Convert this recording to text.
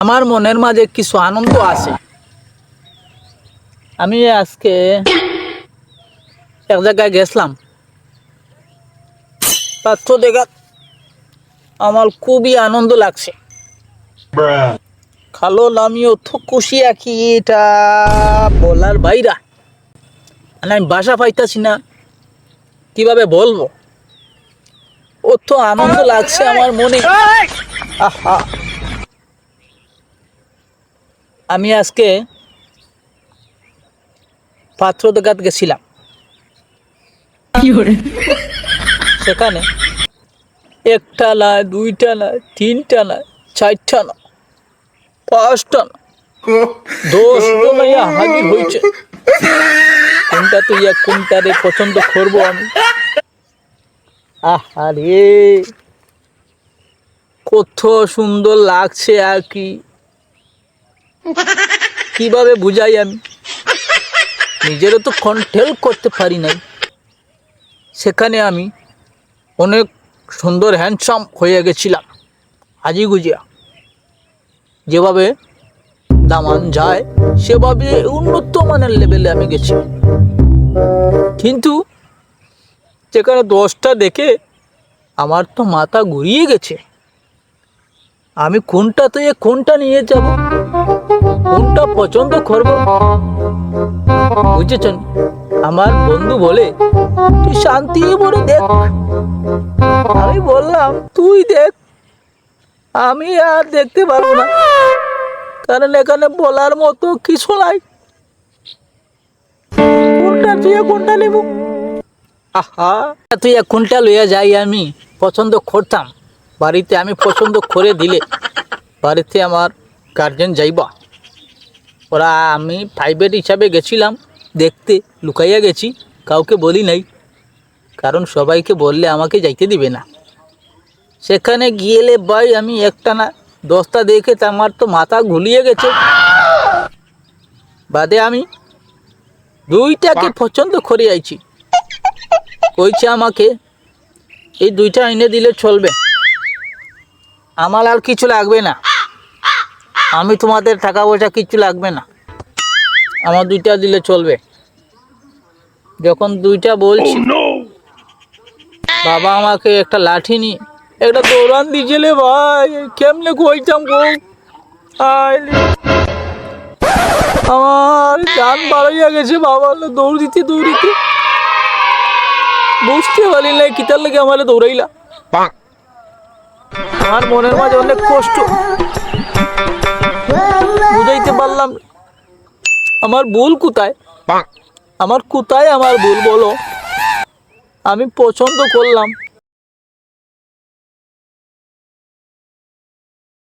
আমার মনের মাঝে কিছু আনন্দ আছে। আমি আজকে এক জায়গায় গেছিলাম। পাত্র দেখা আমার খুবই আনন্দ লাগছে। খালো আমি অত খুশি আছি এটা বলার বাইরা। মানে আমি বাসা পাইতাছি না। কীভাবে বলব? অত আনন্দ লাগছে আমার মনে। আহা। আমি আজকে পাত্র দেখাত গেছিলাম। সেখানে একটা না দুইটা না তিনটা না চারটা না পাঁচটা না দশটা না হাজির হয়েছে। কোনটা তো ইয়া কোনটারে পছন্দ করব আমি? আহারে কত সুন্দর লাগছে আর কি। কীভাবে বুঝাই আমি? নিজেরও তো কন্ট্রোল করতে পারি নাই। সেখানে আমি অনেক সুন্দর হ্যান্ডসাম হয়ে গেছিলাম হাজি গুজিয়া। যেভাবে দামান যায়, সেভাবে উন্নত মানের লেভেলে আমি গেছি। কিন্তু যেখানে দশটা দেখে আমার তো মাথা ঘুরিয়ে গেছে। আমি কোনটা থেকে কোনটা নিয়ে যাব? কোনটা পছন্দ করব। বুঝেছেন? আমার বন্ধু বলে, তুই শান্তি বলে দেখ। আমি বললাম, তুই দেখ। আমি আর দেখতে পারব না। কারণ এখানে বলার মতো কিছু নাই। কোনটা তুই কোনটা নেব? আহা! তুই কোনটা লইয়া যাই আমি। পছন্দ করতাম। বাড়িতে আমি পছন্দ করে দিলে। বাড়িতে আমার গার্জেন যাইবা। ওরা আমি প্রাইভেট হিসাবে গেছিলাম দেখতে লুকাইয়া গেছি কাউকে বলি নাই। কারণ সবাইকে বললে আমাকে যাইতে দিবে না। সেখানে গিয়েলে ভাই আমি একটা না দশটা দেখে তো আমার তো মাথা ঘুলিয়ে গেছে। বাদে আমি দুইটাকে পছন্দ করে আইছি। কইছে আমাকে এই দুইটা এনে দিলে চলবে। আমার আর কিছু লাগবে না। আমি তোমাদের টাকা পয়সা কিছু লাগবে না। আমার দুইটা দিলে চলবে। যখন দুইটা বলছি বাবা আমাকে একটা লাঠি নি একটা দৌড়ান দিয়েছিলে ভাই কেমনে কইতাম গো। আমার জান বাড়াইয়া গেছে বাবা দৌড় দিতে দৌড় দিতে বুঝতে পারি না কিতার লাগে আমার দৌড়াইলা। আমার মনের মাঝে অনেক কষ্ট। বুঝাইতে পারলাম আমার ভুল কোথায়? আমার কোথায় আমার ভুল বলো? আমি পছন্দ করলাম।